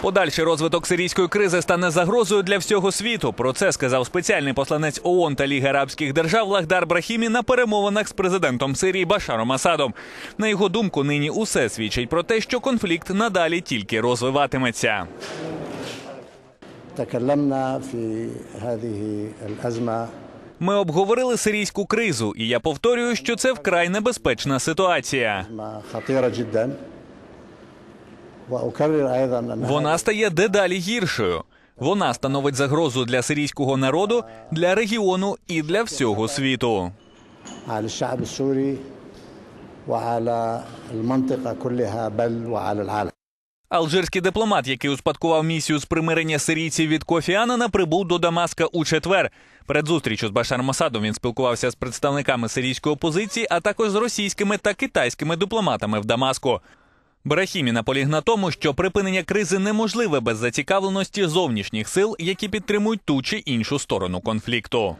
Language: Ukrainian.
Подальший розвиток сирійської кризи стане загрозою для всього світу. Про це сказав спеціальний посланець ООН та Ліги Арабських Держав Лахдар Брахімі на перемовинах з президентом Сирії Башаром Асадом. На його думку, нині усе свідчить про те, що конфлікт надалі тільки розвиватиметься. Ми обговорили сирійську кризу, і я повторюю, що це вкрай небезпечна ситуація. Вона стає дедалі гіршою. Вона становить загрозу для сирійського народу, для регіону і для всього світу. Алжирський дипломат, який успадкував місію з примирення сирійців від Кофі Анана, прибув до Дамаска у четвер. Перед зустрічю з Башар Мосадом він спілкувався з представниками сирійської опозиції, а також з російськими та китайськими дипломатами в Дамаску. Брахімі наполіг на тому, що припинення кризи неможливе без зацікавленості зовнішніх сил, які підтримують ту чи іншу сторону конфлікту.